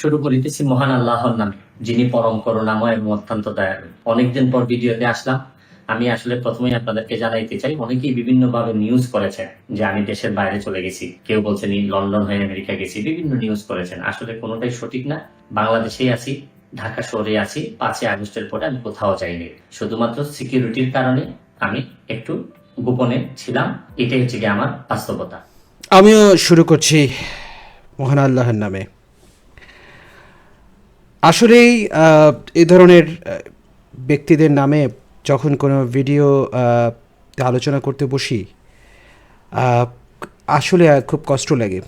শুরু করিতেছি মহান আল্লাহর নামে, যিনি পরম করুণাময় এবং অত্যন্ত দয়ালু। অনেকদিন পর ভিডিওতে আসলাম। আমি আসলে প্রথমেই আপনাদেরকে জানাইতে চাই, অনেকেই বিভিন্ন ভাবে নিউজ করেছেন যে আমি দেশের বাইরে চলে গেছি। কেউ বলছেন লন্ডন হয়ে আমেরিকা গেছি। বিভিন্ন নিউজ করেছেন। আসলে কোনোটাই সঠিক না। বাংলাদেশেই আছি, ঢাকা শহরে আছি। পাঁচই আগস্টের পরে আমি কোথাও যাইনি। শুধুমাত্র সিকিউরিটির কারণে আমি একটু গোপনে ছিলাম। এটাই হচ্ছে গিয়ে আমার বাস্তবতা। আমিও শুরু করছি মহান আল্লাহর নামে। আসলেই এই ধরনের ব্যক্তিদের নামে যখন কোনো ভিডিও আলোচনা করতে বসি আসলে খুব কষ্ট লাগে।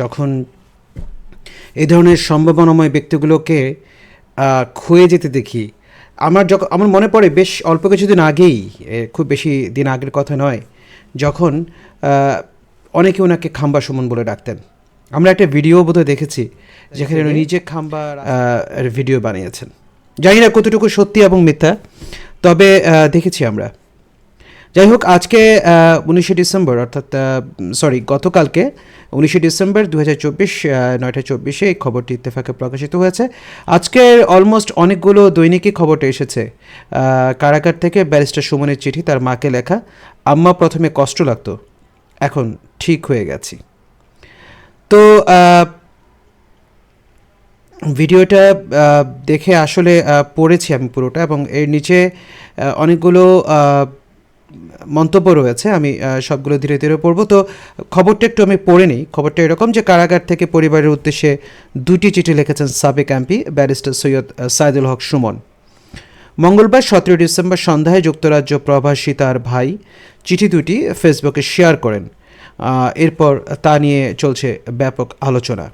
যখন এই ধরনের সম্ভাবনাময় ব্যক্তিগুলোকে ক্ষয়ে যেতে দেখি, আমার যখন আমার মনে পড়ে বেশ অল্প কিছুদিন আগেই খুব বেশি দিন আগের কথা নয়, যখন অনেকে ওনাকে খাম্বা সুমন বলে ডাকতেন। আমরা একটা ভিডিও বোধহয় দেখেছি যেখানে উনি নিজে খাম্বার ভিডিও বানিয়েছেন। জানি না কতটুকু সত্যি এবং মিথ্যা তবে দেখেছি আমরা। যাই হোক আজকে উনিশে ডিসেম্বর অর্থাৎ সরি গতকালকে উনিশে ডিসেম্বর দু হাজার চব্বিশ নয়টা চব্বিশে এই খবরটি ইত্তেফাকে প্রকাশিত হয়েছে। আজকে অলমোস্ট অনেকগুলো দৈনিকই খবরটা এসেছে। কারাগার থেকে ব্যারিস্টার সুমনের চিঠি তার মাকে লেখা আম্মা প্রথমে কষ্ট লাগতো এখন ঠিক হয়ে গেছি। তো ভিডিওটা দেখে আসলে পড়েছি আমি পুরোটা এবং এর নিচে অনেকগুলো মন্তব্য রয়েছে, আমি সবগুলো ধীরে ধীরে পড়ব। তো, খবরটা একটু আমি পড়ে নিই। খবরটা এরকম যে, কারাগার থেকে পরিবারের উদ্দেশ্যে দুটি চিঠি লিখেছেন সাবেক এমপি, ব্যারিস্টার সৈয়দ সাইদুল হক সুমন। মঙ্গলবার সতেরো ডিসেম্বর সন্ধ্যায় যুক্তরাজ্য প্রবাসী তার ভাই চিঠি দুটি ফেসবুকে শেয়ার করেন। এরপর তা নিয়ে চলছে ব্যাপক আলোচনা।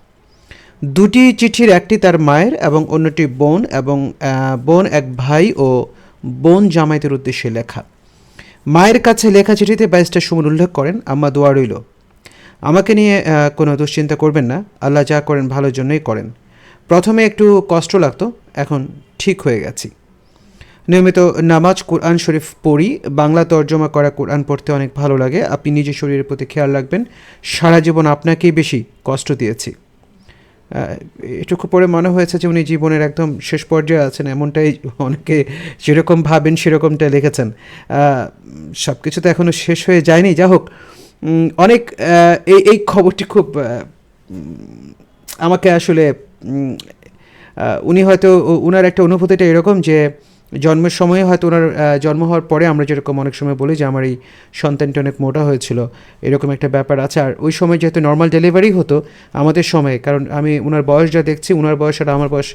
দুটি চিঠির একটি তার মায়ের এবং অন্যটি বোন এবং বোন এক ভাই ও বোন জামাইতের উদ্দেশ্যে লেখা। মায়ের কাছে লেখা চিঠিতে ব্যারিস্টার সুমন উল্লেখ করেন, আম্মা দোয়া রইল। আমাকে নিয়ে কোনো দুশ্চিন্তা করবেন না। আল্লাহ যা করেন ভালোর জন্যই করেন। প্রথমে একটু কষ্ট লাগতো, এখন ঠিক হয়ে গেছি। নিয়মিত নামাজ কোরআন শরীফ পড়ি, বাংলা তর্জমা করা কোরআন পড়তে অনেক ভালো লাগে। আপনি নিজের শরীরের প্রতি খেয়াল রাখবেন। সারা জীবন আপনাকেই বেশি কষ্ট দিয়েছি। এটুকু পরে মনে হয়েছে যে, উনি জীবনের একদম শেষ পর্যায়ে আছেন, এমনটাই অনেকে যেরকম ভাবেন সেরকমটা লিখেছেন। সব কিছু তো এখনও শেষ হয়ে যায়নি। যা হোক অনেক এই এই খবরটি খুব আমাকে আসলে উনি হয়তো উনার একটা অনুভূতিটা এরকম যে জন্মের সময়ে হয়তো ওনার জন্ম হওয়ার পরে আমরা যেরকম অনেক সময় বলি যে আমার এই সন্তানটা অনেক মোটা হয়েছিল, এরকম একটা ব্যাপার আছে। আর ওই সময় যেহেতু নর্মাল ডেলিভারি হতো আমাদের সময়ে, কারণ আমি ওনার বয়স যা দেখছি, ওনার বয়স আর আমার বয়স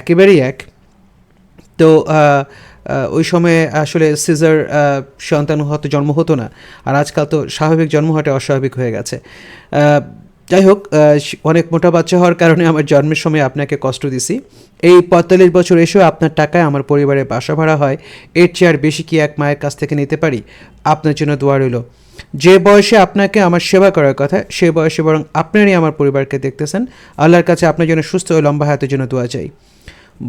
একেবারেই এক। তো ওই সময়ে আসলে সিজার সন্তান হয়তো জন্ম হতো না। আর আজকাল তো স্বাভাবিক জন্ম হওয়াটা অস্বাভাবিক হয়ে গেছে। যাই হোক অনেক মোটা বাচ্চা হওয়ার কারণে আমার জন্মের সময় আপনাকে কষ্ট দিছি। এই পঁয়তাল্লিশ বছর এসেও আপনার টাকায় আমার পরিবারের বাসা ভাড়া হয়। এর চেয়ে বেশি কি এক মায়ের কাছ থেকে নিতে পারি? আপনার জন্য দোয়া রইল। যে বয়সে আপনাকে আমার সেবা করার কথা, সে বয়সে বরং আপনারই আমার পরিবারকে দেখতেছেন। আল্লাহর কাছে আপনার জন্য সুস্থ ও লম্বা হাতের জন্য দোয়া চাই।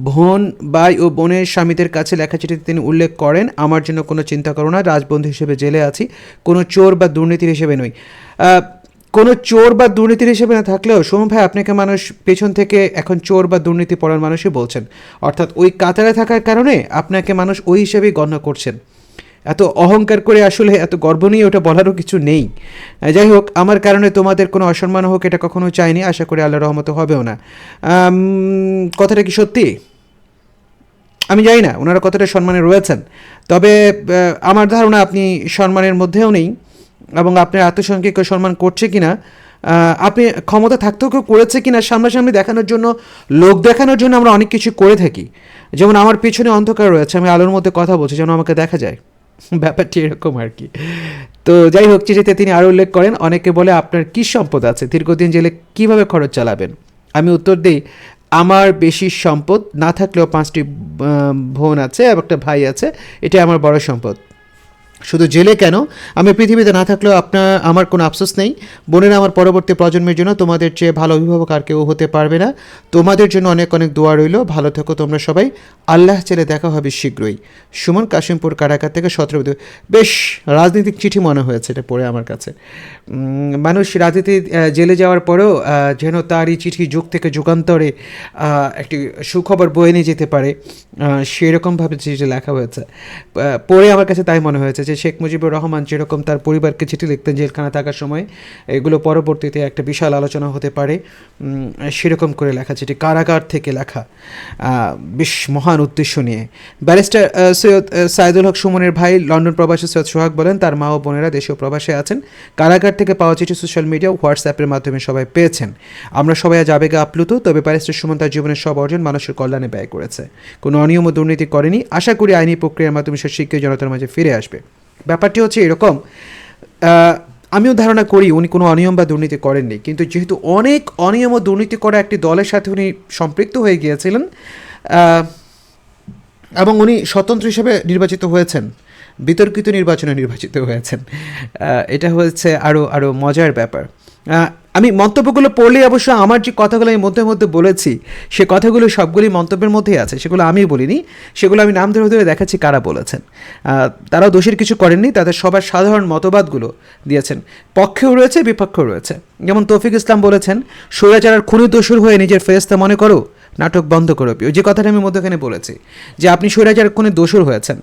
বোন, ভাই ও বোনের স্বামীদের কাছে লেখা চিঠিতে তিনি উল্লেখ করেন, আমার জন্য কোনো চিন্তা করো না, রাজবন্ধু হিসেবে জেলে আছি। কোনো চোর বা দুর্নীতির হিসেবে নই। কোনো চোর বা দুর্নীতির হিসেবে না থাকলেও সোম ভাই আপনাকে মানুষ পেছন থেকে এখন চোর বা দুর্নীতি পড়ার মানুষই বলছেন? অর্থাৎ ওই কাতারে থাকার কারণে আপনাকে মানুষ ওই হিসেবেই গণ্য করছেন। এত অহংকার করে আসলে এত গর্ব নিয়ে ওটা বলারও কিছু নেই। যাই হোক, আমার কারণে তোমাদের কোনো অসম্মান হোক এটা কখনো চাইনি, আশা করি আল্লাহ রহমত হবেও না। কথাটা কি সত্যি? আমি জানি না, ওনারা কতটা সম্মানে রয়েছেন। তবে আমার ধারণা আপনি সম্মানের মধ্যেও নেই। এবং আপনার আত্মসংখ্যা কেউ সম্মান করছে কি না আপনি ক্ষমতা থাকতেও কেউ করেছে কি না সামনাসামনি দেখানোর জন্য, লোক দেখানোর জন্য আমরা অনেক কিছু করে থাকি। যেমন আমার পিছনে অন্ধকার রয়েছে, আমি আলোর মধ্যে কথা বলছি, যেন আমাকে দেখা যায়। ব্যাপারটি এরকম আর কি। তো যাই হোক, চিঠিতে তিনি আরও উল্লেখ করেন, অনেকে বলে, আপনার কী সম্পদ আছে? দীর্ঘদিন জেলে কীভাবে খরচ চালাবেন? আমি উত্তর দিই, আমার বেশি সম্পদ না থাকলেও পাঁচটি বোন আছে এবং একটা ভাই আছে এটা আমার বড় সম্পদ। শুধু জেলে কেন? আমি পৃথিবীতে না থাকলেও আপনার, আমার কোনো আফসোস নেই। বোনেরা আমার পরবর্তী প্রজন্মের জন্য তোমাদের চেয়ে ভালো অভিভাবক আর কেউ হতে পারবে না। তোমাদের জন্য অনেক অনেক দোয়া রইল। ভালো থেকো তোমরা সবাই। আল্লাহ ছেলে দেখা হবে শীঘ্রই। সুমন কাশিমপুর কারাকার থেকে সতেরো বেশ রাজনৈতিক চিঠি মনে হয়েছে এটা পড়ে আমার কাছে। মানুষ রাজনীতি জেলে যাওয়ার পরেও যেন তার এই চিঠি যুগ থেকে যুগান্তরে একটি সুখবর বয়ে নিয়ে যেতে পারে। সেরকমভাবে চিঠি লেখা হয়েছে। পড়ে আমার কাছে তাই মনে হয়েছে যে শেখ মুজিবুর রহমান যেরকম তার পরিবারকে চিঠি লিখতেন জেলখানা থাকার সময়, এগুলো পরবর্তীতে একটা বিশাল আলোচনা হতে পারে। সেরকম করে লেখা চিঠি কারাগার থেকে লেখা। বেশ মহান উদ্দেশ্য নিয়ে। ব্যারিস্টার সৈয়দ সাইদুল হক সুমনের ভাই, লন্ডন প্রবাসী সৈয়দ সোহাগ বলেন, তার মা ও বোনেরা দেশীয় প্রবাসে আছেন। কারাগার থেকে পাওয়া চিঠি সোশ্যাল মিডিয়া হোয়াটসঅ্যাপের মাধ্যমে সবাই পেয়েছেন। আমরা সবাই আজ আবেগে আপ্লুত, তবে ব্যারিস্টার সুমন তার জীবনের সব অর্জন মানুষের কল্যাণে ব্যয় করেছে। কোনো অনিয়ম ও দুর্নীতি করেনি। আশা করি আইনি প্রক্রিয়ার মাধ্যমে সে শীঘ্রই জনতার মাঝে ফিরে আসবে। ব্যাপারটি হচ্ছে এরকম আমিও ধারণা করি উনি কোনো অনিয়ম বা দুর্নীতি করেননি, কিন্তু যেহেতু অনেক অনিয়ম ও দুর্নীতি করা একটি দলের সাথে উনি সম্পৃক্ত হয়ে গিয়েছিলেন এবং উনি স্বতন্ত্র হিসেবে নির্বাচিত হয়েছেন, বিতর্কিত নির্বাচনে নির্বাচিত হয়েছেন এটা হয়েছে আরও আরও মজার ব্যাপার। আমি মন্তব্যগুলো পড়লে অবশ্য আমার যে কথাগুলো আমি মধ্যে মধ্যে বলেছি, সে কথাগুলো সবগুলি মন্তব্যের মধ্যেই আছে, সেগুলো আমি বলিনি, সেগুলো আমি নাম ধরে ধরে দেখাচ্ছি কারা বলেছেন। তারাও দোষের কিছু করেননি, তাদের সবার সাধারণ মতবাদগুলো দিয়েছেন। পক্ষেও রয়েছে, বিপক্ষেও রয়েছে। যেমন তৌফিক ইসলাম বলেছেন স্বৈরাচার খুনি দোষর হয়ে নিজের ফেরেস্তা মনে করো, নাটক বন্ধ করো। যে কথাটা আমি মধ্যখানে বলেছি, যে আপনি স্বৈরাচার খুনি দোষর হয়েছেন।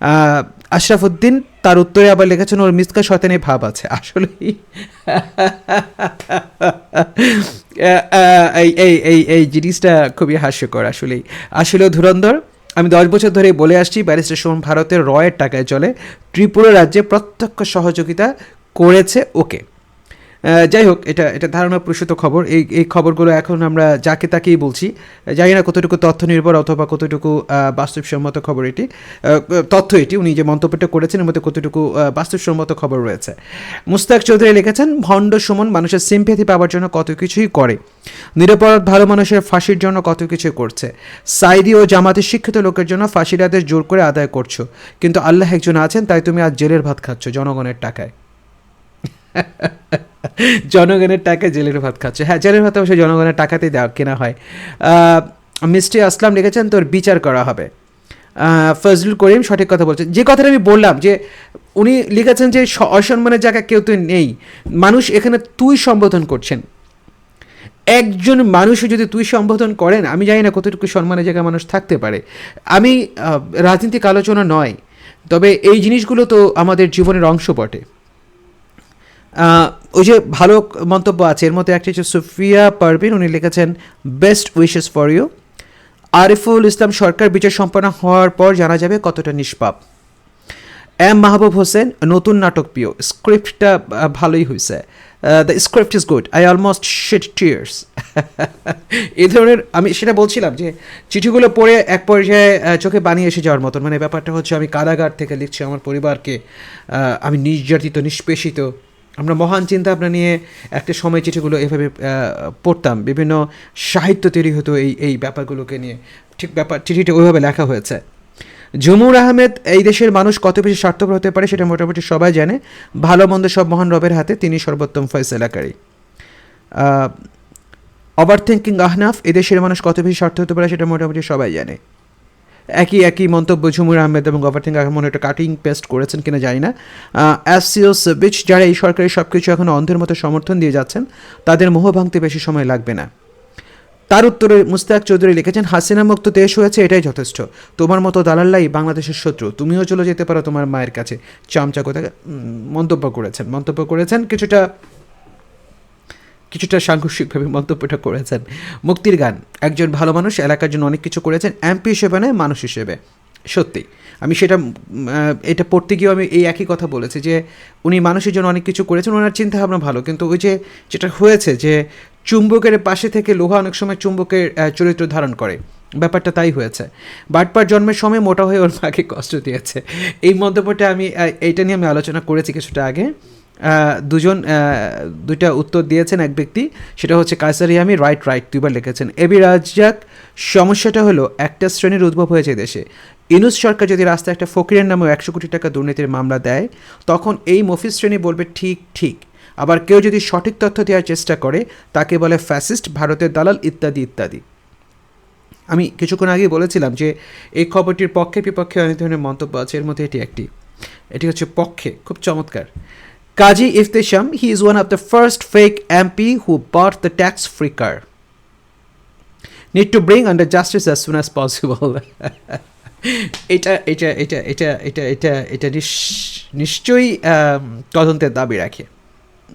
আহ, আশরাফুদ্দিন তার উত্তরে আবার লিখেছেন ওর মিসকা শয়তানি ভাব আছে। আসলে এই এই এই এই জিনিসটা খুবই হাস্যকর আসলেই। আসলেও ধুরন্ধর আমি দশ বছর ধরে বলে আসছি ব্যারিস্টার সোম ভারতের রয়ের টাকায় চলে। ত্রিপুরা রাজ্যে প্রত্যক্ষ সহযোগিতা করেছে ওকে। যাই হোক এটা এটা ধারণা প্রসূত খবর। এই এই খবরগুলো এখন আমরা যাকে তাকেই বলছি, জানি না কতটুকু তথ্য নির্ভর অথবা কতটুকু বাস্তবসম্মত খবর এটি। তথ্য এটি, উনি যে মন্তব্যটা করেছেন, এর মধ্যে কতটুকু বাস্তবসম্মত খবর রয়েছে। মুস্তাক চৌধুরী লিখেছেন, ভণ্ড সুমন মানুষের সিম্পেথি পাওয়ার জন্য কত কিছুই করে। নিরপরাধ ভালো মানুষের ফাঁসির জন্য কত কিছু করছে। সাইদি ও জামাতের শিক্ষিত লোকের জন্য ফাঁসির আদেশ জোর করে আদায় করছ। কিন্তু আল্লাহ একজন আছেন, তাই তুমি আজ জেলের ভাত খাচ্ছ জনগণের টাকায়। জনগণের টাকা জেলের ভাত খাচ্ছে। হ্যাঁ জেলের ভাত অবশ্যই জনগণের টাকাতেই দেওয়া, কেনা হয়। মিষ্টি আসলাম লিখেছেন, তোর বিচার করা হবে। ফজলুল করিম সঠিক কথা বলছেন। যে কথাটা আমি বললাম, যে উনি লিখেছেন যে অসম্মানের জায়গা কেউ তো নেই। মানুষ এখানে তুই সম্বোধন করছেন। একজন মানুষও যদি তুই সম্বোধন করেন, আমি জানি না কতটুকু সম্মানের জায়গায় মানুষ থাকতে পারে। আমি রাজনীতিক আলোচনা নয়, তবে এই জিনিসগুলো তো আমাদের জীবনের অংশ বটে। ওই যে ভালো মন্তব্য আছে, এর মধ্যে একটা হচ্ছে সুফিয়া পারভিন, উনি লিখেছেন best wishes for you Ariful Islam Sarkar বিচার সম্পন্ন হওয়ার পর জানা যাবে কতটা নিষ্পাপ। এম মাহবুব হোসেন, নতুন নাটক প্রিয়, স্ক্রিপ্টটা ভালোই হয়েছে the script is good I almost shed tears এই ধরনের, আমি সেটা বলছিলাম যে, চিঠিগুলো পড়ে এক পর্যায়ে চোখে বানিয়ে এসে যাওয়ার মতন। মানে ব্যাপারটা হচ্ছে, আমি কারাগার থেকে লিখছি আমার পরিবারকে আমি নির্যাতিত, নিষ্পেষিত। আমরা মহান চিন্তা ভাবনা নিয়ে একটা সময় চিঠিগুলো এভাবে পড়তাম। বিভিন্ন সাহিত্য তৈরি হতো এই এই ব্যাপারগুলোকে নিয়ে। ঠিক ব্যাপার, চিঠিটা ওইভাবে লেখা হয়েছে। জমুর আহমেদ, এই দেশের মানুষ কত বেশি স্বার্থপর হতে পারে সেটা মোটামুটি সবাই জানে। ভালো মন্দ সব মহান রবের হাতে তিনি সর্বোত্তম ফয়সলাকারী। ওভার থিঙ্কিং আহনাফ এদেশের মানুষ কত বেশি স্বার্থ হতে পারে সেটা মোটামুটি সবাই জানে। একই একই মন্তব্য ঝুমুর আহমেদ এবং ওভারথিং আহমন একটা কাটিং পেস্ট করেছেন কিনা জানি না। অ্যাসিওস বিচ যারা এই সরকারি সব কিছু এখন অন্ধের মতো সমর্থন দিয়ে যাচ্ছেন, তাদের মোহ ভাঙতে বেশি সময় লাগবে না। তার উত্তরে মুস্তাক চৌধুরী লিখেছেন, হাসিনা মুক্ত দেশ হয়েছে, এটাই যথেষ্ট। তোমার মতো দালাল্লাই বাংলাদেশের শত্রু। তুমিও চলে যেতে পারো তোমার মায়ের কাছে। চামচা কোথায়? মন্তব্য করেছেন মন্তব্য করেছেন কিছুটা কিছুটা সাংঘর্ষিকভাবে মন্তব্যটা করেছেন। মুক্তির গান, একজন ভালো মানুষ এলাকার জন্য অনেক কিছু করেছেন, এমপি হিসেবে নয়, মানুষ হিসেবে। সত্যি, আমি সেটা এটা পড়তে গিয়েও আমি এই একই কথা বলেছি যে, উনি মানুষের জন্য অনেক কিছু করেছেন, ওনার চিন্তা ভাবনা ভালো। কিন্তু ওই যে, যেটা হয়েছে যে, চুম্বকের পাশে থেকে লোহা অনেক সময় চুম্বকের চরিত্র ধারণ করে। ব্যাপারটা তাই হয়েছে। বাটপার জন্মের সময় মোটা হয়ে ওর মাকে কষ্ট দিয়েছে। এই মন্তব্যটা আমি এইটা নিয়ে আমি আলোচনা করেছি কিছুটা আগে। দুজন দুইটা উত্তর দিয়েছেন এক ব্যক্তি, সেটা হচ্ছে কায়সার ইয়ামি, রাইট রাইট, দুইবার লিখেছেন। এবি রাজ্জাক, সমস্যাটা হলো একটা শ্রেণির উদ্ভব হয়েছে দেশে। ইনুস সরকার যদি রাস্তায় একটা ফকিরের নামে একশো কোটি টাকা দুর্নীতির মামলা দেয়, তখন এই মফিজ শ্রেণি বলবে ঠিক ঠিক। আবার কেউ যদি সঠিক তথ্য দেওয়ার চেষ্টা করে, তাকে বলে ফ্যাসিস্ট, ভারতের দালাল, ইত্যাদি ইত্যাদি। আমি কিছুক্ষণ আগেই বলেছিলাম যে, এই খবরটির পক্ষে বিপক্ষে অনেক ধরনের মন্তব্য আছে, এর মধ্যে এটি একটি। এটি হচ্ছে পক্ষে, খুব চমৎকার। Kazi Iftesham he is one of the fake MP who bought the tax free car need to bring under justice as soon as possible এটা এটা এটা এটা এটা এটা এটা নিশ- নিশ্চয়ই তদন্তের দাবি রাখে।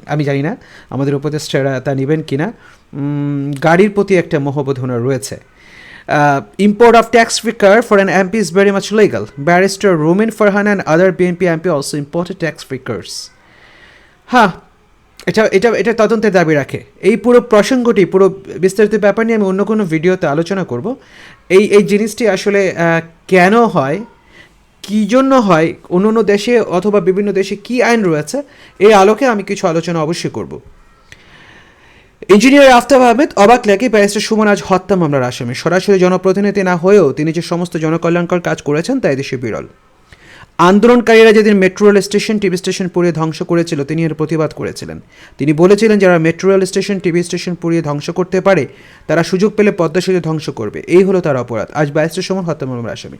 আমি জানি না আমাদের উপদেষ্টারা তা নেবেন কিনা। উম, গাড়ির প্রতি একটা মোহবোধ ওনার রয়েছে। import of tax free car for an MP is very much legal. Barrister Rumin Farhan and other BNP MP also imported tax free cars. হ্যাঁ। এটা এটা এটা তদন্তের দাবি রাখে। এই পুরো প্রসঙ্গটি, পুরো বিস্তারিত ব্যাপার নিয়ে আমি অন্য কোনো ভিডিওতে আলোচনা করব। এই এই জিনিসটি আসলে কেন হয়? কী জন্য হয়? অন্য অন্য দেশে অথবা বিভিন্ন দেশে কী আইন রয়েছে? এই আলোকে আমি কিছু আলোচনা অবশ্যই করব। ইঞ্জিনিয়ার আফতাব আহমেদ অবাক লাগে ব্যারিস্টার সুমন আজ হত্যা মামলার আসামি। সরাসরি জনপ্রতিনিধি না হয়েও তিনি যে সমস্ত জনকল্যাণকর কাজ করেছেন তা এদেশে বিরল। আন্দোলনকারীরা যেদিন metro rail station TV station পুড়িয়ে ধ্বংস করেছিল, তিনি এর প্রতিবাদ করেছিলেন। তিনি বলেছিলেন, যারা metro rail station TV station পুড়িয়ে ধ্বংস করতে পারে, তারা সুযোগ পেলে পদ্মা সেতু ধ্বংস করবে। এই হলো তার অপরাধ। আজ ব্যারিস্টার সুমন হত্যা মামলার আসামি।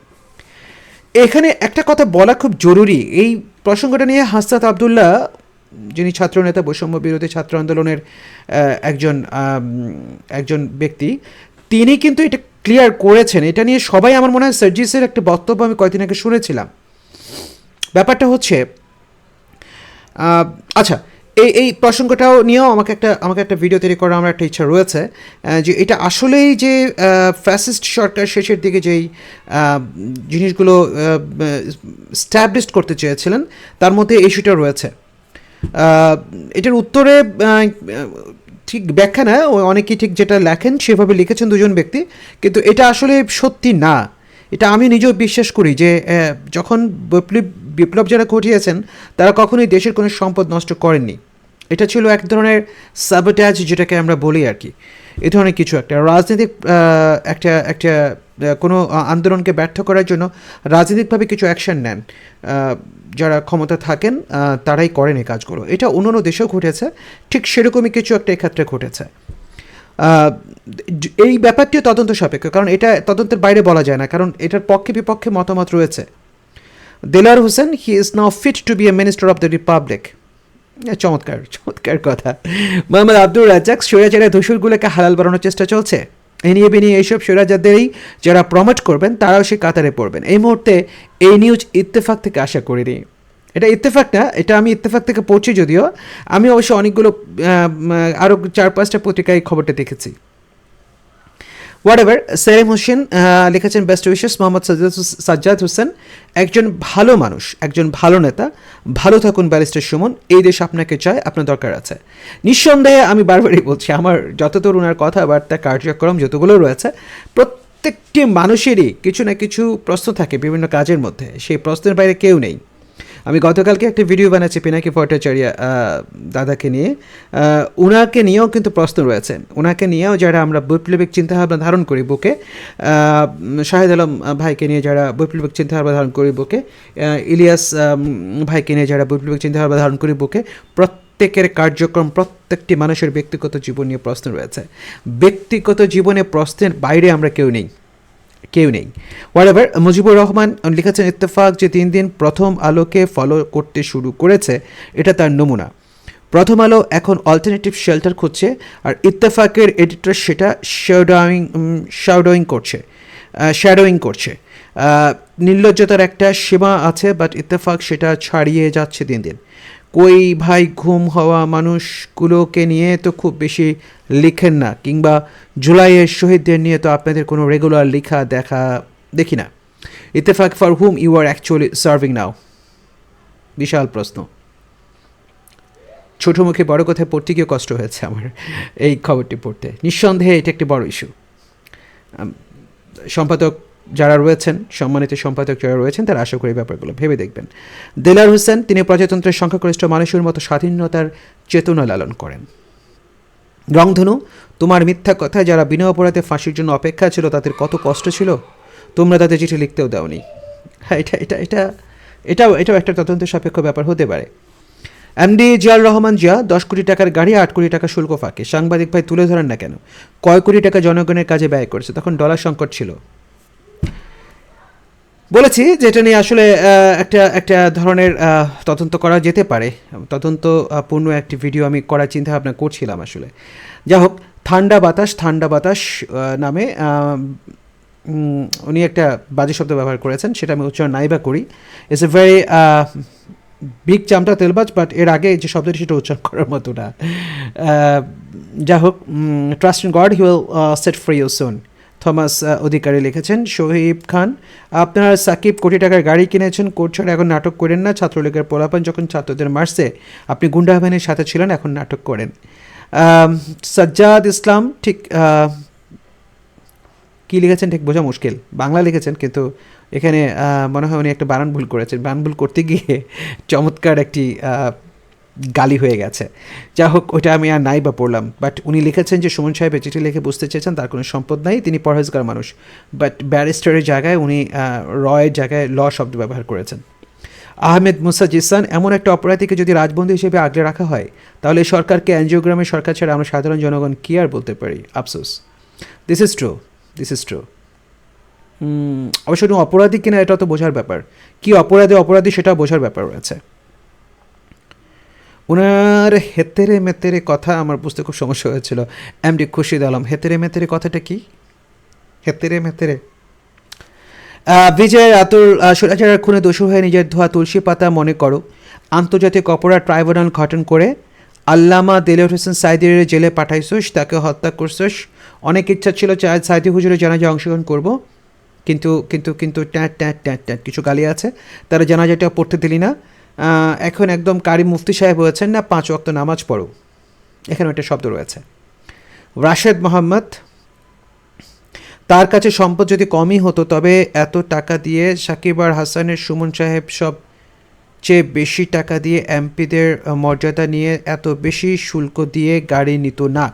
এখানে একটা কথা বলা খুব জরুরি। এই প্রসঙ্গটা নিয়ে হাসনাত আবদুল্লাহ, যিনি ছাত্রনেতা, বৈষম্য বিরোধী ছাত্র আন্দোলনের একজন একজন ব্যক্তি, তিনি কিন্তু এটা ক্লিয়ার করেছেন। এটা নিয়ে সবাই আমার মনে হয় সার্জিসের একটা বক্তব্য আমি কয়েকদিন আগে শুনেছিলাম। ব্যাপারটা হচ্ছে আচ্ছা এই এই প্রসঙ্গটাও নিয়েও আমাকে একটা আমাকে একটা ভিডিও তৈরি করার আমার একটা ইচ্ছা রয়েছে যে এটা আসলেই যে ফ্যাসিস্ট সরকার শেষের দিকে যেই জিনিসগুলো স্ট্যাবলিশ করতে চেয়েছিলেন, তার মধ্যে ইস্যুটা রয়েছে। এটার উত্তরে ঠিক ব্যাখ্যা না, অনেকেই ঠিক যেটা লেখেন, সেভাবে লিখেছেন দুজন ব্যক্তি, কিন্তু এটা আসলে সত্যি না। এটা আমি নিজেও বিশ্বাস করি যে যখন বিপ্লব বিপ্লব যারা ঘটিয়েছেন, তারা কখনোই দেশের কোনো সম্পদ নষ্ট করেননি। এটা ছিল এক ধরনের সাবটাজ যেটাকে আমরা বলি আর কি। এ ধরনের কিছু একটা। রাজনৈতিক একটা একটা কোনো আন্দোলনকে ব্যর্থ করার জন্য রাজনৈতিকভাবে কিছু অ্যাকশন নেন। যারা ক্ষমতা থাকেন তারাই করেন এই কাজগুলো। এটা অন্য দেশেও ঘটেছে। ঠিক সেরকমই কিছু একটা এক্ষেত্রে ঘটেছে। এই ব্যাপারটিও তদন্ত সাপেক্ষ, কারণ এটা তদন্তের বাইরে বলা যায় না, কারণ এটার পক্ষে বিপক্ষে মতামত রয়েছে। Delar Hossain he is now fit to be a minister of the republic চমৎকার চমৎকার কথা। মোহাম্মদ আব্দুর রাজ্জাক, স্বৈরাচারের দোষরগুলোকে হালাল বানানোর চেষ্টা চলছে। এ নিয়ে বেনিয়ে এইসব স্বৈরাচারদেরই যারা প্রমোট করবেন, তারাও সে কাতারে পড়বেন। এই মুহূর্তে এই নিউজ ইত্তেফাক থেকে আশা করিনি। এটা ইত্তেফাক না, এটা আমি ইত্তেফাক থেকে পড়ছি যদিও, আমি অবশ্য অনেকগুলো আরও চার পাঁচটা পত্রিকায় এই খবরটা দেখেছি। হোয়াট এভার সেলিম হোসেন লিখেছেন বেস্ট উইশেস মোহাম্মদ সাজ্জাদ সাজ্জাদ হোসেন, একজন ভালো মানুষ, একজন ভালো নেতা, ভালো থাকুন ব্যারিস্টার সুমন, এই দেশ আপনাকে চায়, আপনার দরকার আছে। নিঃসন্দেহে আমি বারবারই বলছি, আমার যতদূর ওনার কথাবার্তা, কার্যক্রম যতগুলো রয়েছে, প্রত্যেকটি মানুষেরই কিছু না কিছু প্রশ্ন থাকে বিভিন্ন কাজের মধ্যে, সেই প্রশ্নের বাইরে কেউ নেই। আমি গতকালকে একটা ভিডিও বানাচ্ছি পিনাকি ভট্টাচার্য দাদাকে নিয়ে। উনাকে নিয়েও কিন্তু প্রশ্ন রয়েছে। ওনাকে নিয়েও যারা আমরা বৈপ্লবিক চিন্তাভাবনা ধারণ করি বুকে শাহেদ আলম ভাইকে নিয়ে যারা বৈপ্লবিক চিন্তাভাবনা ধারণ করি বুকে ইলিয়াস ভাইকে নিয়ে যারা বৈপ্লবিক চিন্তাভাবনা ধারণ করি বুকে, প্রত্যেকের কার্যক্রম, প্রত্যেকটি মানুষের ব্যক্তিগত জীবন নিয়ে প্রশ্ন রয়েছে। ব্যক্তিগত জীবনে প্রশ্নের বাইরে আমরা কেউ নেই। কেউ নেই। হোয়াটএভার মুজিবুর রহমান লিখেছেন, ইত্তেফাক যে তিন দিন প্রথম আলোকে ফলো করতে শুরু করেছে, এটা তার নমুনা। প্রথম আলো এখন অল্টারনেটিভ শেল্টার খুঁজছে, আর ইত্তেফাকের এডিটর সেটা শ্যাডোয়িং শ্যাডোয়িং করছে শ্যাডোয়িং করছে। নির্লজ্জতার একটা সীমা আছে বাট ইত্তেফাক সেটা ছাড়িয়ে যাচ্ছে দিন দিন। কই ভাই ঘুম হওয়া মানুষগুলোকে নিয়ে তো খুব বেশি লিখেন না, কিংবা জুলাইয়ের শহীদদের নিয়ে তো আপনাদের কোনো রেগুলার লেখা দেখা দেখি না। Ittefaq for whom you are actually serving now. বিশাল প্রশ্ন। ছোট মুখে বড় কথায় পড়তে গিয়ে কষ্ট হয়েছে আমার এই খবরটি পড়তে। নিঃসন্দেহে এটা একটি বড় ইস্যু সম্পাদক যারা রয়েছেন, সম্মানিত সম্পাদক যারা রয়েছেন, তারা আশা করি ব্যাপারগুলো ভেবে দেখবেন। দেলার হোসেন, তিনি প্রজাতন্ত্রের সংখ্যাগরিষ্ঠ মানুষের মতো স্বাধীনতার চেতনা লালন করেন। রংধনু, তোমার মিথ্যা কথায় যারা বিনা অপরাধে ফাঁসির জন্য অপেক্ষা ছিল, তাদের কত কষ্ট ছিল? তোমরা তাদের চিঠি লিখতেও দাওনি। হ্যাঁ এটা এটা এটা, এটাও এটাও একটা তদন্ত সাপেক্ষ ব্যাপার হতে পারে। এমডি জিয়াউর রহমান জিয়া, দশ কোটি টাকার গাড়ি, আট কোটি টাকা শুল্ক ফাঁকে। সাংবাদিক ভাই তুলে ধরেন না কেন? কয় কোটি টাকা জনগণের কাজে ব্যয় করেছে? তখন ডলার সংকট ছিল। বলেছি যেটা নিয়ে আসলে একটা একটা ধরনের তদন্ত করা যেতে পারে। তদন্ত পূর্ণ একটি ভিডিও আমি করার চিন্তা ভাবনা করছিলাম আসলে। যা হোক, ঠান্ডা বাতাস ঠান্ডা বাতাস নামে উনি একটা বাজে শব্দ ব্যবহার করেছেন, সেটা আমি উচ্চারণ নাই বা করি। ইটস এ ভেরি বিগ চামটা তেলবাজ বাট এর আগে যে শব্দটি, সেটা উচ্চারণ করার মতো না। যা হোক trust in God he will set free you soon Thomas Adhikari লিখেছেন শহীব খান, আপনারা সাকিব কোটি টাকার গাড়ি কিনেছেন করছেন এখন নাটক করেন না। ছাত্রলীগের পোলাপান যখন ছাত্রদের মারছে, আপনি গুন্ডা সাথে ছিলেন, এখন নাটক করেন। সাজ্জাদ ইসলাম, ঠিক কি লিখেছেন? ঠিক, বোঝা মুশকিল। বাংলা লিখেছেন, কিন্তু এখানে মনে হয় উনি একটা বানান ভুল করেছেন। বানান ভুল করতে গিয়ে চমৎকার একটি গালি হয়ে গেছে। যা হোক ওইটা আমি আর নাই বা পড়লাম। বাট উনি লিখেছেন যে, সুমন সাহেবের চিঠি লিখে বুঝতে চেয়েছেন, তার কোনো সম্পদ নাই, তিনি পরহেজগার মানুষ। বাট ব্যারিস্টারের জায়গায় উনি রয়ের জায়গায় ল শব্দ ব্যবহার করেছেন। আহমেদ মুসা জিসান এমন একটা অপরাধীকে যদি রাজবন্দী হিসেবে আগলে রাখা হয়, তাহলে সরকারকে অ্যানজিওগ্রামের সরকার ছাড়া আমরা সাধারণ জনগণ কী আর বলতে পারি? আফসোস। This is true this is true অবশ্য অপরাধী কিনা, এটা তো বোঝার ব্যাপার। কি অপরাধে অপরাধী, সেটা বোঝার ব্যাপার রয়েছে। ওনার হেতেরে মেতেরে কথা আমার বুঝতে খুব সমস্যা হয়েছিল। এমডি খুশিদ আলম, হেতেরে মেতেরে কথাটা কি? হেতেরে মেতেরে। বিজয় আতুল সুরাচারের খুনে দোষী হয়ে নিজের ধোয়া তুলসী পাতা মনে করো। আন্তর্জাতিক অপরাধ ট্রাইব্যুনাল গঠন করে আল্লামা দেলোর হোসেন সাইদির জেলে পাঠাইছোস, তাকে হত্যা করছোস। অনেক ইচ্ছা ছিল সাইদি হুজুরের জানাজা অংশগ্রহণ করব। কিন্তু কিন্তু কিন্তু ট্যাট ট্যাট ট্যাট ট্যাট কিছু গালি আছে। তারা জানাজাটা পড়তে দিলি না। এখন একদম কারি মুফতি সাহেব হয়েছেন না, পাঁচ ওয়াক্ত নামাজ পড়ো। এখানে একটা শব্দ রয়েছে। রাশেদ মোহাম্মদ, তার কাছে সম্পদ যদি কমই হতো, তবে এত টাকা দিয়ে সাকিব আর হাসানের, সুমন সাহেব সব চেয়ে বেশি টাকা দিয়ে এমপিদের মর্যাদা নিয়ে এত বেশি শুল্ক দিয়ে গাড়ি নিত না।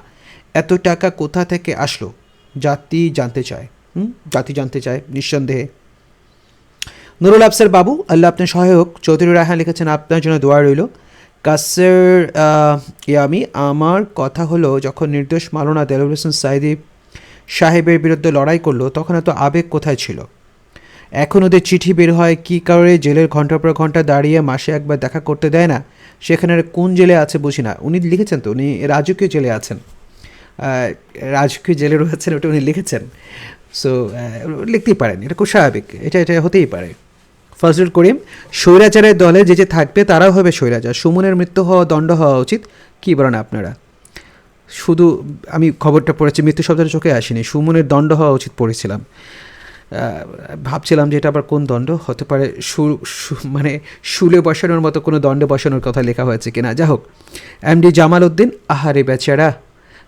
এত টাকা কোথা থেকে আসলো? জাতি জানতে চায়। জাতি জানতে চায়, নিঃসন্দেহে। নুরুল আফসার বাবু, আল্লাহ আপনার সহায়ক। চৌধুরী রায়হান লিখেছেন, আপনার জন্য দোয়া রইল। কাসের ইয়ামি, আমার কথা হলো, যখন নির্দোষ মালনা দেলোর হোসেন সাইদি সাহেবের বিরুদ্ধে লড়াই করল, তখন এত আবেগ কোথায় ছিল? এখন ওদের চিঠি বের হয়, কী কারণে জেলের ঘণ্টার পর ঘণ্টা দাঁড়িয়ে মাসে একবার দেখা করতে দেয় না? সেখানে কোন জেলে আছে বুঝি না। উনি লিখেছেন তো, উনি রাজকীয় জেলে আছেন। রাজকীয় জেলে রয়েছেন, ওটা উনি লিখেছেন। সো লিখতেই পারেন, এটা খুব স্বাভাবিক, এটা এটা হতেই পারে। ফজলুল করিম, স্বৈরাচারের দলে যে যে থাকবে তারাও হবে স্বৈরাচার। সুমনের মৃত্যু হওয়া, দণ্ড হওয়া উচিত। কী বলেন আপনারা? শুধু আমি খবরটা পড়েছি, মৃত্যু শব্দটা চোখে আসেনি। সুমনের দণ্ড হওয়া উচিত পড়েছিলাম। ভাবছিলাম যে এটা আবার কোন দণ্ড? হতে পারে সু মানে শুলে বসানোর মতো কোনো দণ্ডে বসানোর কথা লেখা হয়েছে কিনা? যা হোক, এমডি জামাল উদ্দিন, আহারে বেচারা।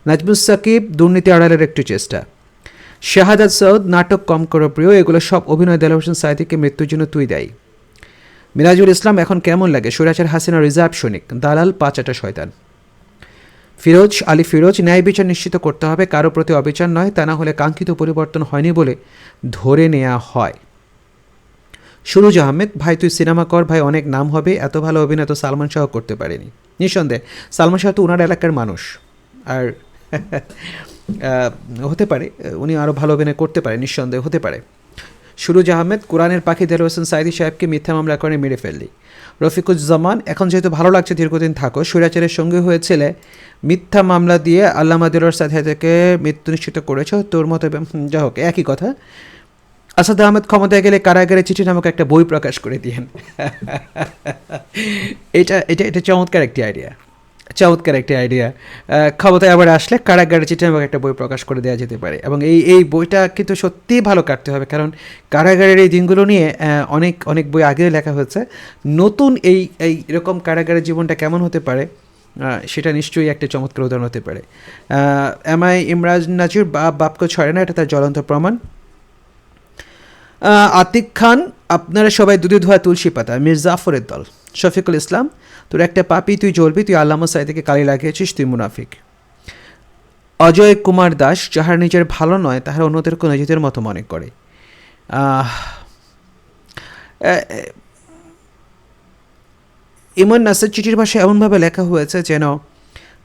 নাজমুস সাকিব, দুর্নীতি আড়ালের একটু চেষ্টা। শাহাদাত সৌদ নাটক কম করো প্রিয়, এগুলো সব অভিনয় দেলা হোসেন সাইদিকে মৃত্যুর জন্য তুই দেয়। মিরাজুল ইসলাম এখন কেমন লাগে? সুরাচার হাসিনা রিজার্ভ সৈনিক, দালাল পাঁচাটা শয়তান। ফিরোজ, আলী ফিরোজ, ন্যায় বিচার নিশ্চিত করতে হবে, কারও প্রতি অবিচার নয়, তা না হলে কাঙ্ক্ষিত পরিবর্তন হয়নি বলে ধরে নেওয়া হয়। সুরুজ আহমেদ, ভাই তুই সিনেমা কর, ভাই অনেক নাম হবে, এত ভালো অভিনয় তো সালমান শাহ করতে পারেনি। নিঃসন্দেহে, সালমান শাহ তো ওনার এলাকার মানুষ। আর হতে পারে। উনি আরও ভালো অভিনয় করতে পারে, নিঃসন্দেহে হতে পারে। সুরুজ আহমেদ, কোরআনের পাখি দেল হোসেন সাইদি সাহেবকে মিথ্যা মামলা করে মেরে ফেললি। রফিকুজ্জামান, এখন যেহেতু ভালো লাগছে দীর্ঘদিন থাকো, সুরাচারের সঙ্গে হয়েছিলে মিথ্যা মামলা দিয়ে আল্লামা দিলর সাথে মৃত্যু নিশ্চিত করেছ, তোর মতো যা হোক, একই কথা। আসাদ আহমেদ ক্ষমতায় গেলে কারাগারে চিঠি নামক একটা বই প্রকাশ করে দিয়েন। এটা এটা এটা চমৎকার একটি আইডিয়া চমৎকার একটি আইডিয়া ক্ষমতায় আবার আসলে কারাগারে নামক একটা বই প্রকাশ করে দেওয়া যেতে পারে এবং এই এই বইটা কিন্তু সত্যিই ভালো কাটতে হবে কারণ কারাগারের এই দিনগুলো নিয়ে অনেক অনেক বই আগেও লেখা হয়েছে। নতুন এই এই এরকম কারাগারের জীবনটা কেমন হতে পারে সেটা নিশ্চয়ই একটা চমৎকার উদাহরণ হতে পারে। এম আই ইমরাজ নাজির বা বাপকে ছড়ে না এটা তার জ্বলন্ত প্রমাণ। আতিক খান, আপনারা সবাই দুধে ধোয়া তুলসী পাতা মীর জাফরের দল। শফিকুল ইসলাম, তোর একটা পাপি, তুই জ্বলবি, তুই আল্লামা সাইদিকে কালি লাগিয়েছিস, তুই মুনাফিক। অজয় কুমার দাস, যাহার নিজের ভালো নয়, তাহার অন্যদেরকে নিজেদের মতো মনে করে। ইমন নাসের চিঠির ভাষায় এমনভাবে লেখা হয়েছে যেন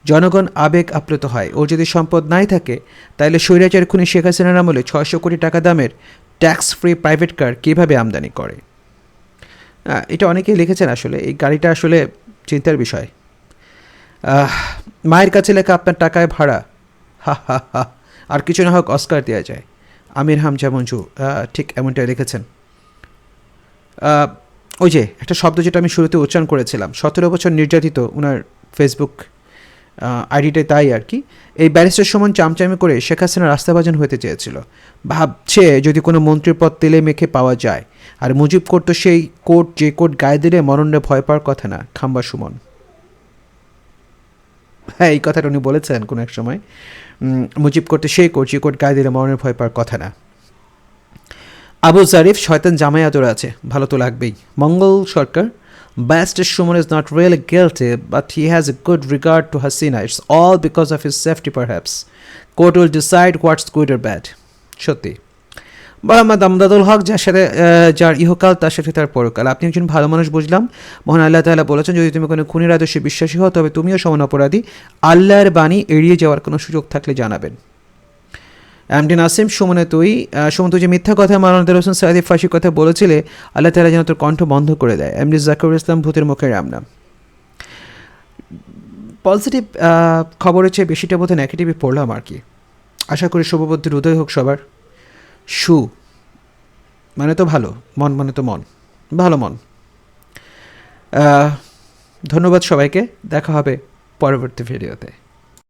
জনগণ আবেগ আপ্লুত হয়। ওর যদি সম্পদ নাই থাকে তাহলে স্বৈরাচার খুনি শেখ হাসিনার আমলে ছয়শো কোটি টাকা দামের ট্যাক্স ফ্রি প্রাইভেট কার কীভাবে আমদানি করে? এটা অনেকেই লিখেছেন আসলে, এই গাড়িটা আসলে চিন্তার বিষয়। মায়ের কাছে লেখা, আপনার টাকায় ভাড়া। হা হা আর কিছু না হোক, অস্কার দেওয়া যায়। আমির হামজা মঞ্জু ঠিক এমনটাই লিখেছেন। ওই যে, একটা শব্দ যেটা আমি শুরুতে উচ্চারণ করেছিলাম, সতেরো বছর নির্যাতিত ওনার ফেসবুক আইডিটাই তাই আর কি। এই ব্যারিস্টার সমান চামচামি করে শেখ হাসিনা রাস্তাভাজন হতে চেয়েছিল। ভাবছে যদি কোনো মন্ত্রীর পদ তেলে মেখে পাওয়া যায়, আর মুজিব করতো সেই কোর্ট, যে কোর্ট গায়ে দিলে মরণে ভয় পাওয়ার কথা না, খাম্বা সুমন। হ্যাঁ এই কথাটা উনি বলেছেন কোনো এক সময়। মুজিব করতে সেই কোর্ট, যে কোর্ট গায়ে দিলে মরণের ভয় পাওয়ার কথা না। আবু জারিফ, শয়তান জামাই আদর আছে ভালো তো লাগবেই। মঙ্গল সরকার Bastard Shuman is not really guilty, but he has a good regard to Hasina. It's all because of his safety, perhaps. Court will decide what's good or bad. সত্যি মোহাম্মদ আমদাদুল হক যার সাথে যার ইহকাল তার সাথে তার পরকাল আপনি একজন ভালো মানুষ বুঝলাম মহান আল্লাহ তাআলা বলেছেন যদি তুমি কোনো খুনির আদর্শে বিশ্বাসী হও তবে তুমিও সমান অপরাধী আল্লাহর বাণী এড়িয়ে যাওয়ার কোনো সুযোগ থাকলে জানাবেন এমডি নাসিম, সুমনে তুই সুমন, তুই যে মিথ্যা কথা মারানুদ্দিন হোসেন সাইদি ফাঁসির কথা বলেছিলে, আল্লাহ তালা যেন তোর কণ্ঠ বন্ধ করে দেয়। এমডি জাকির ইসলাম, ভূতের মুখে রাম নাম পজিটিভ খবরের চেয়ে বেশিটা বোধহয় নেগেটিভই পড়লাম আর কি। আশা করি শুভবুদ্ধির উদয় হোক সবার। সু মানে তো ভালো, মন মানে তো মন। ভালো মন। ধন্যবাদ সবাইকে, দেখা হবে পরবর্তী ভিডিওতে